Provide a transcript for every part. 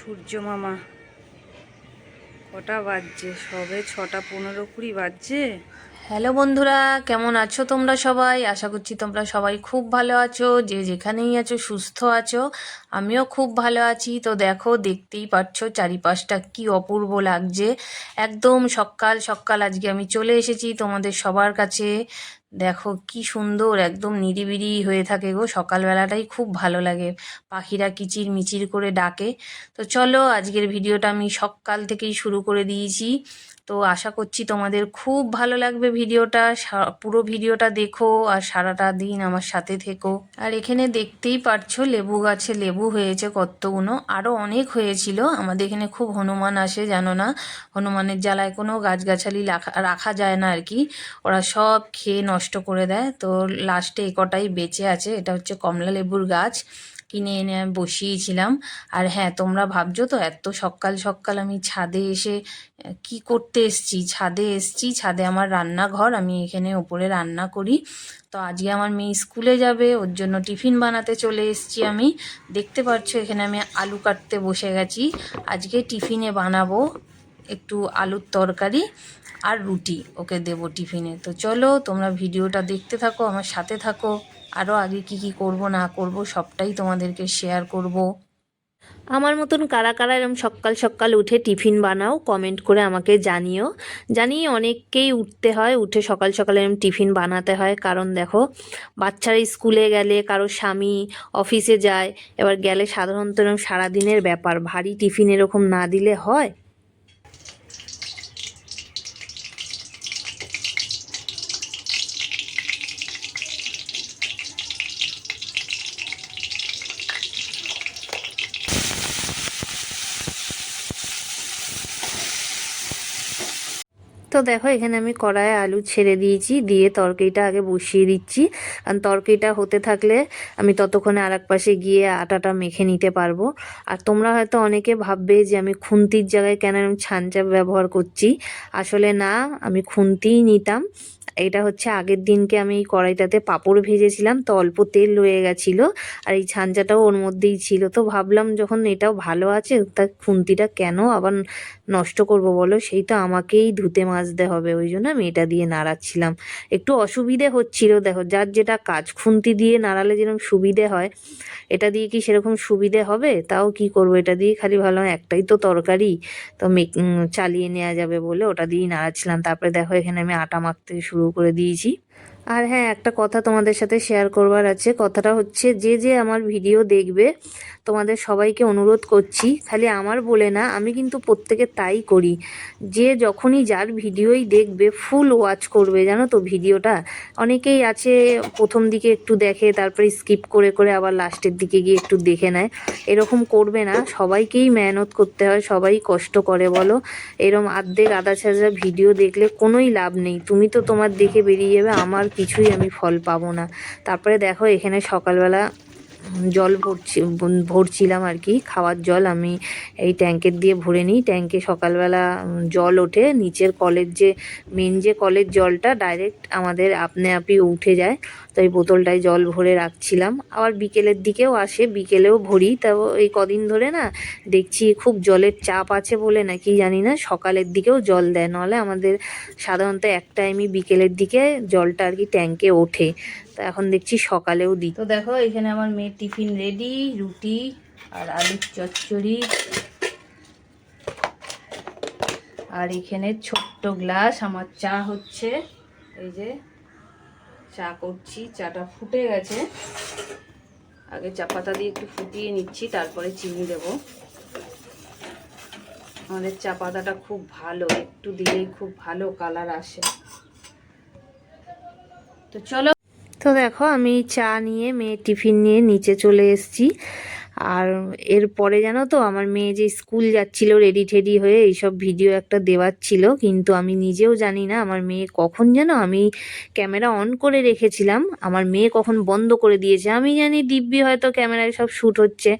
সূর্য মামা। কটা বাজছে? সবে ছটা পনেরো কুড়ি বাজছে? হ্যালো বন্ধুরা, কেমন আছো তোমরা সবাই? আশা করছি তোমরা সবাই খুব ভালো আছো, যে যেখানেই আছো সুস্থ আছো, আমিও খুব ভালো আছি। তো দেখো, দেখতেই পাচ্ছ চারিপাশটা কি অপূর্ব লাগছে। একদম সকাল সকাল আজকে আমি চলে এসেছি তোমাদের সবার কাছে। দেখো কি সুন্দর, একদম নিরিবিরি হয়ে থাকে গো, সকালবেলাটাই খুব ভালো লাগে। পাখিরা কিচির মিচির করে ডাকে। তো চলো, আজকের ভিডিওটা আমি সকাল থেকেই শুরু করে দিয়েছি। তো আশা করছি তোমাদের খুব ভালো লাগবে ভিডিওটা। পুরো ভিডিওটা দেখো আর সারাটা দিন আমার সাথে থেকো। আর এখানে দেখতেই পারছ লেবু গাছে লেবু হয়েছে কতগুলো আরও অনেক হয়েছিল। আমাদের এখানে খুব হনুমান আসে, জানো না? হনুমানের জ্বালায় কোনো গাছগাছালি রাখা রাখা যায় না আর কি। ওরা সব খেয়ে নষ্ট করে দেয়। তো লাস্টে এ কটাই বেঁচে আছে। এটা হচ্ছে কমলা লেবুর গাছ। কিনে এনে বসিয়েছিলাম। আর হ্যাঁ তোমরা ভাবছ তো, এত সকাল সকাল আমি ছাদে এসে কি করতে এসছি? ছাদে এসছি, ছাদে আমার রান্নাঘর, আমি এখানে ওপরে রান্না করি। তো আজকে আমার মেয়ে স্কুলে যাবে, ওর জন্য টিফিন বানাতে চলে এসছি আমি। দেখতে পাচ্ছ এখানে আমি আলু কাটতে বসে গেছি। আজকে টিফিনে বানাবো একটু আলুর তরকারি আর রুটি, ওকে দেবো টিফিনে। তো চলো, তোমরা ভিডিওটা দেখতে থাকো, আমার সাথে থাকো। আরও আগে কি কি করব, না করব, সবটাই তোমাদেরকে শেয়ার করব। আমার মতন কারা কারা এরম সকাল সকাল উঠে টিফিন বানাও কমেন্ট করে আমাকে জানিও। জানি অনেককেই উঠতে হয়, উঠে সকাল সকাল এরম টিফিন বানাতে হয়। কারণ দেখো, বাচ্চারা স্কুলে গেলে, কারও স্বামী অফিসে যায়, এবার গেলে সাধারণত এরকম সারাদিনের ব্যাপার। ভারী টিফিন এরকম না দিলে হয়? তো দেখো, এখানে আমি কড়াইয়ে আলু ছেড়ে দিয়েছি, দিয়ে তরকারিটা আগে বসিয়ে দিচ্ছি। কারণ তরকারিটা হতে থাকলে আমি ততক্ষণে আর পাশে গিয়ে আটাটা মেখে নিতে পারব। আর তোমরা হয়তো অনেকে ভাববে যে আমি খুন্তির জায়গায় কেন এরকম ছাঞ্চা ব্যবহার করছি। আসলে না, আমি খুন্তিই নিতাম। এটা হচ্ছে আগের দিনকে আমি এই কড়াইটাতে পাঁপড় ভেজেছিলাম, তো অল্প তেল রয়ে গেছিল আর এই ছাঞ্চাটাও ওর মধ্যেই ছিল। তো ভাবলাম যখন এটাও ভালো আছে, তা খুন্তিটা কেন আবার নষ্ট করব বলো? সেই তো আমাকেই ধুতে মাজতে হবে, ওই জন্য আমি এটা দিয়ে নাড়াচ্ছিলাম। একটু অসুবিধে হচ্ছিল, দেখো, যার যেটা কাজ, খুন্তি দিয়ে নাড়ালে যেরকম সুবিধে হয় এটা দিয়ে কি সেরকম সুবিধে হবে? তাও কি করব? এটা দিয়ে খালি ভালো একটাই তো তরকারি। তো চালিয়ে নেওয়া যাবে বলে ওটা দিয়েই নাড়াচ্ছিলাম। তারপরে দেখো এখানে আমি আটা মাখতে শুরু করে দিয়েছি। আর হ্যাঁ একটা কথা তোমাদের সাথে শেয়ার করবার আছে। কথাটা হচ্ছে, যে যে আমার ভিডিও দেখবে, তোমাদের সবাইকে অনুরোধ করছি, খালি আমার বলে না, আমি কিন্তু প্রত্যেকে তাই করি। যে যখনই যার ভিডিওই দেখবে ফুল ওয়াচ করবে, জানো তো ভিডিওটা অনেকেই আছে, প্রথম দিকে একটু দেখে, তারপরে স্কিপ করে করে আবার লাস্টের দিকে গিয়ে একটু দেখে নেয়। এরকম করবে না, সবাইকেই মেহনত করতে হয়, সবাই কষ্ট করে, বলো। এরম আর্ধেক আধা ছাড়া ভিডিও দেখলে কোনোই লাভ নেই। তুমি তো তোমার দেখে বেরিয়ে যাবে আমার কিছুই আমি ফল পাবো না। তারপরে দেখো এখানে সকালবেলা জল ভরছি ভরছিলাম আর কি, খাওয়ার জল আমি এই ট্যাঙ্কের দিয়ে ভরে নিই। ট্যাঙ্কে সকালবেলা জল ওঠে, নিচের কলের যে মেন যে কলের জলটা ডাইরেক্ট আমাদের আপনা আপনি উঠে যায়, তো এই বোতলটায় জল ভরে রাখছিলাম। আবার বিকেলের দিকেও আসে, বিকেলেও ভরি, তাও এই কদিন ধরে না দেখছি খুব জলের চাপ আছে বলে নাকি জানি না, সকালের দিকেও জল দেয় নাহলে আমাদের সাধারণত এক টাইমই বিকেলের দিকে জলটা আর কি ট্যাঙ্কে ওঠে। তো এখন দেখছি সকালেও দিই তো দেখো, এখানে আমার মেয়ের টিফিন রেডি, রুটি আর আলুর চচ্চড়ি। আর এখানে ছোট্ট গ্লাস, আমার চা হচ্ছে। এই যে চা করছি, চাটা ফুটে গেছে। আগে চা পাতা দিয়ে একটু ফুটিয়ে নিচ্ছি, তারপরে চিনি দেব। আমাদের চা পাতাটা খুব ভালো, একটু দিলেই খুব ভালো কালার আসে। তো চলো তো দেখো আমি চা নিয়ে মেয়ে টিফিন নিয়ে নিচে চলে এসেছি। আর এরপরে জানো তো, আমার মেয়ে যে স্কুল যাচ্ছিল রেডি টেডি হয়ে, এইসব ভিডিও একটা দেওয়ার ছিল, কিন্তু আমি নিজেও জানি না, আমার মেয়ে কখন যেন আমি ক্যামেরা অন করে রেখেছিলাম, আমার মেয়ে কখন বন্ধ করে দিয়েছে, আমি জানি দিব্যি হয়তো ক্যামেরায় সব শ্যুট হচ্ছে।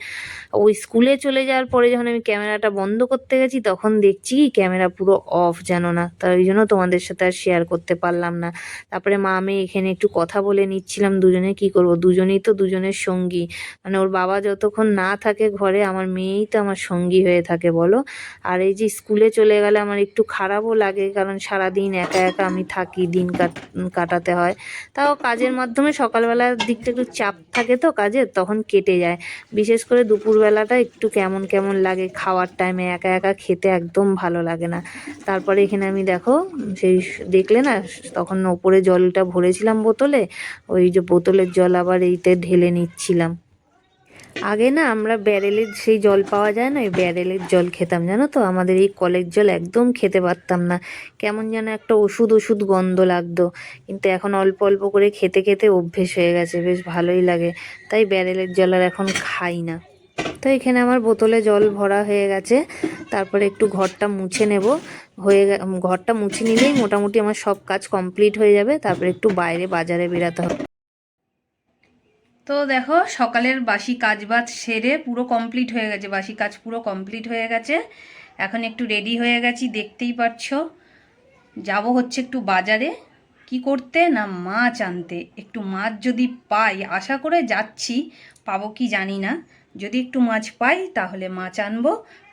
ওই স্কুলে চলে যাওয়ার পরে যখন আমি ক্যামেরাটা বন্ধ করতে গেছি, তখন দেখছি ক্যামেরা পুরো অফ জানো না তাই জন্য তোমাদের সাথে আর শেয়ার করতে পারলাম না। তারপরে মা, আমি এখানে একটু কথা বলে নিচ্ছিলাম দুজনে, কি করব? দুজনেই তো দুজনের সঙ্গী। মানে ওর বাবা যতক্ষণ না থাকে ঘরে, আমার মেয়েই তো আমার সঙ্গী হয়ে থাকে, বলো। আর এই যে স্কুলে চলে গেলে আমার একটু খারাপও লাগে, কারণ সারাদিন একা একা আমি থাকি, দিন কাট- কাটাতে হয়। তাও কাজের মাধ্যমে সকালবেলার দিকটা একটু চাপ থাকে তো কাজের তখন কেটে যায়। বিশেষ করে দুপুরবেলাটা একটু কেমন কেমন লাগে, খাওয়ার টাইমে একা একা খেতে একদম ভালো লাগে না। তারপরে এখানে আমি দেখো, সেই দেখলে না, তখন ওপরে জলটা ভরেছিলাম বোতলে, ওই যে বোতলের জল আবার এইতে ঢেলে নিচ্ছিলাম। আগে না আমরা ব্যারেলের সেই জল পাওয়া যায় না, ওই ব্যারেলের জল খেতাম, জানো তো? আমাদের এই কলের জল একদম খেতে পারতাম না। কেমন যেন একটা ওষুধ ওষুধ গন্ধ লাগতো। কিন্তু এখন অল্প অল্প করে খেতে খেতে অভ্যেস হয়ে গেছে, বেশ ভালোই লাগে। তাই ব্যারেলের জল আর এখন খাই না। তো এখানে আমার বোতলে জল ভরা হয়ে গেছে। তারপরে একটু ঘরটা মুছে নেব। হয়ে ঘরটা মুছে নিলেই মোটামুটি আমার সব কাজ কমপ্লিট হয়ে যাবে। তারপরে একটু বাইরে বাজারে বেরাতে হবে। তো দেখো, সকালের বাসি কাজ বাজ সেরে পুরো কমপ্লিট হয়ে গেছে, বাসি কাজ পুরো কমপ্লিট হয়ে গেছে। এখন একটু রেডি হয়ে গেছি, দেখতেই পাচ্ছো যাব হচ্ছে একটু বাজারে। কি করতে? না, মাছ আনতে। একটু মাছ যদি পাই, আশা করে যাচ্ছি, পাবো কি জানি না। যদি একটু মাছ পাই, তাহলে মাছ আনব।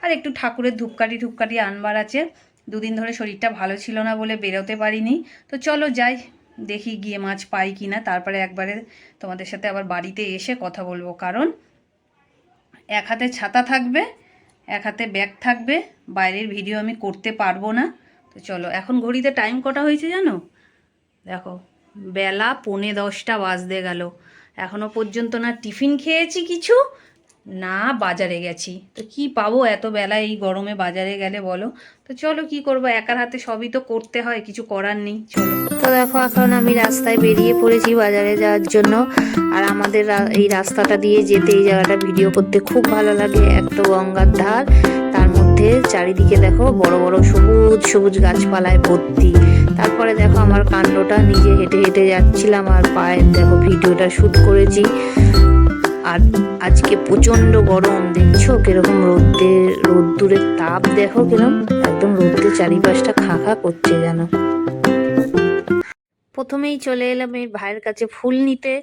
আর একটু ঠাকুরের ধূপকাঠি ধূপকাঠি আনবার আছে। দুদিন ধরে শরীরটা ভালো ছিল না বলে বেরোতে পারিনি। তো চলো যাই। দেখি গিয়ে মাছ পাই কি না। তারপরে একবারে তোমাদের সাথে আবার বাড়িতে এসে কথা বলব। কারণ এক হাতে ছাতা থাকবে, এক হাতে ব্যাগ থাকবে, বাইরের ভিডিও আমি করতে পারব না। তো চলো, এখন ঘড়িতে টাইম কটা হয়েছে জানো? দেখো, বেলা পৌনে দশটা বাজতে গেল। এখনও পর্যন্ত না টিফিন খেয়েছি কিছু না, বাজারে গেছি। তো কি পাবো? এত বেলা এই গরমে বাজারে গেলে বলো। তো চলো কি করব? একার হাতে সবই তো করতে হয়, কিছু করার নেই, চলো। তো দেখো, এখন আমি রাস্তায় বেরিয়ে পড়েছি বাজারে যাওয়ার জন্য। আর আমাদের এই রাস্তাটা দিয়ে যেতে এই জায়গাটা ভিডিও করতে খুব ভালো লাগে। এক তো গঙ্গার ধার, তার মধ্যে চারিদিকে দেখো বড় বড় সবুজ সবুজ গাছপালায় ভর্তি। তারপরে দেখো আমার কাণ্ডটা, নিজে হেঁটে হেঁটে যাচ্ছিলাম আর পায়ে, দেখো ভিডিওটা শ্যুট করেছি। আর আজকে প্রচণ্ড গরম। দেখছ কীরকম রোদ্দের রোদ্দুরের তাপ? দেখো কিরম একদম রোদ্দের চারিপাশটা খা খা করছে যেন। প্রথমেই চলে এলাম এই ভাইয়ের কাছে ফুল নিতে।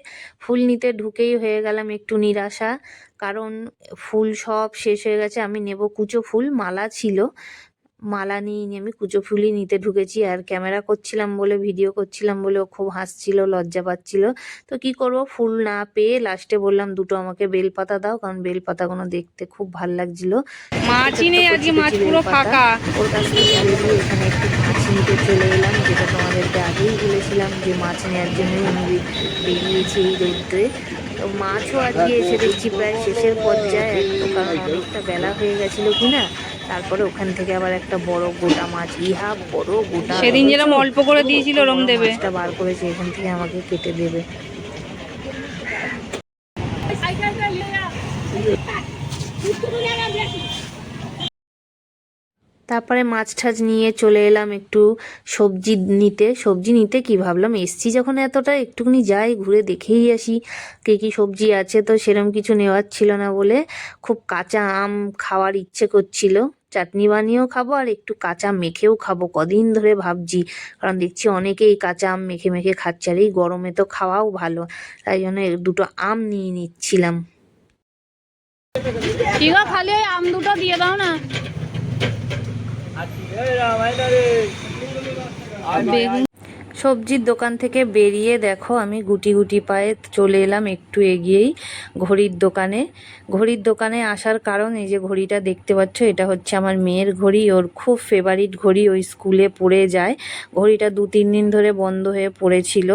ফুল নিতে ঢুকেই হয়ে গেলাম একটু নিরাশা। কারণ ফুল সব শেষ হয়ে গেছে, আমি নেব কুচো ফুল, মালা ছিল। মালা নিয়ে আমি কুচো ফুলই নিতে ঢুকেছি আর ক্যামেরা করছিলাম বলে ভিডিও করছিলাম বলে ও খুব হাসছিল লজ্জা পাচ্ছিল। তো কি করব? ফুল না পেয়ে লাস্টে বললাম দুটো আমাকে বেলপাতা দাও কারণ বেলপাতাগুলো দেখতে খুব ভালো লাগছিল। মাছই নেই আজকে মাছ পুরো ফাঁকা। ওর কাছ থেকে এখানে একটু মাছ নিতে চলে এলাম যেটা তোমাদেরকে আগেই বলেছিলাম যে মাছ নেওয়ার জন্যই আমি বেরিয়েছি এই রোদ্রে। তো মাছও আজকে এসে দেখছি প্রায় শেষের পর্যায়ে এক তো কারণ অনেকটা বেলা হয়ে গেছিল কিনা। তারপরে ওখান থেকে আবার একটা বড় গোটা মাছ ইহা বড় গোটা সেদিন যেরকম অল্প করে দিয়েছিল ওরম দেবে। মাছটা বার করেছে এখান থেকে আমাকে কেটে দেবে। তারপরে মাছ টাছ নিয়ে চলে এলাম একটু সবজি নিতে। সবজি নিতে কি ভাবলাম এসছি যখন এতটা একটুখানি যাই ঘুরে দেখেই আসি কী কী সবজি আছে। তো সেরম কিছু নেওয়ার ছিল না বলে খুব কাঁচা আম খাওয়ার ইচ্ছে করছিল। চাটনি বানিয়েও খাব আর একটু কাঁচা মেখেও খাব। কদিন ধরে ভাবছি কারণ দেখছি অনেকেই কাঁচা আম মেখে মেখে খাচ্ছে আর এই গরমে তো খাওয়াও ভালো তাই জন্য দুটো আম নিয়ে নিচ্ছিলাম। ঠিক খালি ওই আম দুটো দিয়ে দাও না। বেগুন সবজির দোকান থেকে বেরিয়ে দেখো, আমি গুটি গুটি পায়ে চলে এলাম একটু এগিয়েই ঘড়ির দোকানে। ঘড়ির দোকানে আসার কারণ এই যে ঘড়িটা দেখতে পাচ্ছ, এটা হচ্ছে আমার মেয়ের ঘড়ি, ওর খুব ফেভারিট ঘড়ি ওই স্কুলে পড়ে যায়। ঘড়িটা দু তিন দিন ধরে বন্ধ হয়ে পড়েছিল।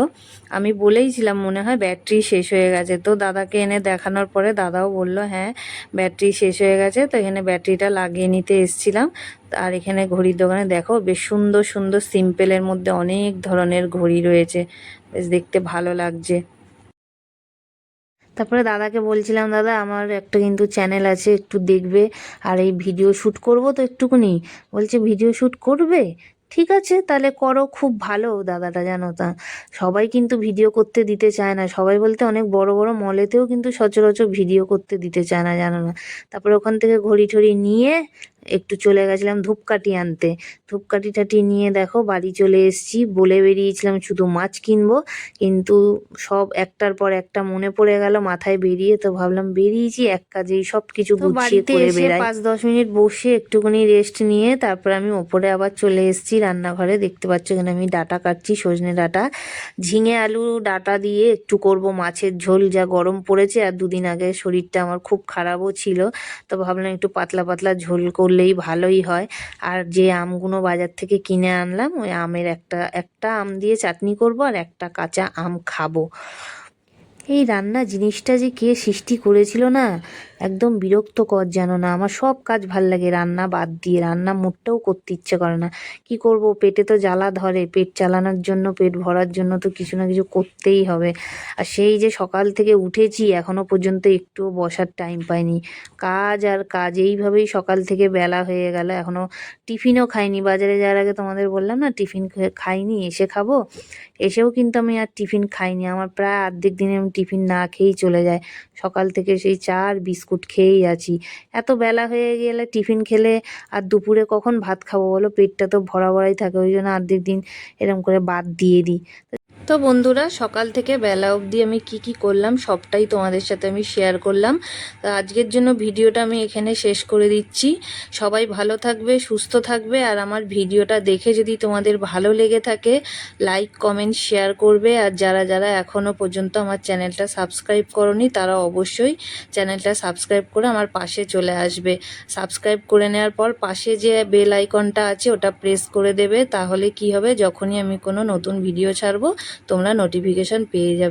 আমি বলেইছিলাম মনে হয় ব্যাটারি শেষ হয়ে গেছে। তো দাদাকে এনে দেখানোর পরে দাদাও বলল হ্যাঁ ব্যাটারি শেষ হয়ে গেছে। তো এখানে ব্যাটারিটা লাগিয়ে নিতে এসছিলাম। আর এখানে ঘড়ির দোকানে দেখো বেশ সুন্দর সুন্দর সিম্পলের মধ্যে অনেক ধরনের ঘড়ি রয়েছে। বেশ দেখতে ভালো লাগছে। তারপরে দাদাকে বলছিলাম, দাদা, আমার একটা কিন্তু চ্যানেল আছে, একটু দেখবে। আর এই ভিডিও শ্যুট করব তো একটুকুনি? বলছে ভিডিও শ্যুট করবে? ঠিক আছে, তাহলে করো, খুব ভালো দাদাটা জানো তা। সবাই কিন্তু ভিডিও করতে দিতে চায় না। সবাই বলতে অনেক বড় বড় মলেতেও কিন্তু সচরাচর ভিডিও করতে দিতে চায় না, জানো না। তারপরে ওখান থেকে ঘড়ি ঠড়ি নিয়ে একটু চলে গেছিলাম ধূপকাঠি আনতে। ধূপকাঠি টাঠি নিয়ে দেখো বাড়ি চলে এসেছি। বলে বেরিয়েছিলাম শুধু মাছ কিনবো কিন্তু সব একটার পর একটা মনে পড়ে গেল মাথায় বেরিয়ে তো ভাবলাম বেরিয়েছি এক কাজেই সব কিছু গুছিয়ে করে বেড়াই। পাঁচ দশ মিনিট বসে একটুখানি রেস্ট নিয়ে তারপর আমি ওপরে আবার চলে এসেছি রান্নাঘরে। দেখতে পাচ্ছ এখানে আমি ডাটা কাটছি সজনে ডাটা। ঝিঙে আলু ডাটা দিয়ে একটু করব মাছের ঝোল যা গরম পড়েছে আর দুদিন আগে শরীরটা আমার খুব খারাপও ছিল তো ভাবলাম একটু পাতলা পাতলা ঝোল করলেই ভালোই হয়। আর যে আমগুলো বাজার থেকে কিনে আনলাম, ওই আমের একটা একটা আম দিয়ে চাটনি করব আর একটা কাঁচা আম খাব। এই রান্না জিনিসটা যে কে সৃষ্টি করেছিল না একদম বিরক্তকর যেন না। আমার সব কাজ ভালো লাগে, রান্না বাদ দিয়ে, রান্না মোটেও করতে ইচ্ছে করে না। কি করব? পেটে তো জ্বালা ধরে, পেট চালানোর জন্য, পেট ভরার জন্য তো কিছু না কিছু করতেই হবে। আর সেই যে সকাল থেকে উঠেছি, এখনও পর্যন্ত একটুও বসার টাইম পাইনি। কাজ আর কাজ, এইভাবেই সকাল থেকে বেলা হয়ে গেল। এখনও টিফিনও খাইনি। বাজারে যাওয়ার আগে তোমাদের বললাম না, টিফিন খাইনি, এসে খাব। এসেও কিন্তু আমি আর টিফিন খাইনি। আমার প্রায় অর্ধেক দিনে আমি টিফিন না খেয়েই চলে যায়। সকাল থেকে সেই চা আর বিস্কুট খেয়েই আছি। এত বেলা হয়ে গেলে টিফিন খেলে আর দুপুরে কখন ভাত খাব বলো? পেটটা তো ভরা ভরাই থাকে, ওই জন্য আর্ধেক দিন এরম করে বাদ দিয়ে দিই। তো বন্ধুরা, সকাল থেকে বেলা অবধি আমি কি কি করলাম সবটাই তোমাদের সাথে আমি শেয়ার করলাম। তো আজকের জন্য ভিডিওটা আমি এখানে শেষ করে দিচ্ছি। সবাই ভালো থাকবে, সুস্থ থাকবে আর আমার ভিডিওটা দেখে যদি তোমাদের ভালো লেগে থাকে লাইক কমেন্ট শেয়ার করবে। আর যারা যারা এখনও পর্যন্ত আমার চ্যানেলটা সাবস্ক্রাইব করনি, তারা অবশ্যই চ্যানেলটা সাবস্ক্রাইব করে আমার পাশে চলে আসবে। সাবস্ক্রাইব করে নেওয়ার পর পাশে যে বেল আইকনটা আছে, ওটা প্রেস করে দেবে। তাহলে কি হবে? যখনই আমি কোনো নতুন ভিডিও ছাড়বো তোমরা নোটিফিকেশন পেয়ে যাবে।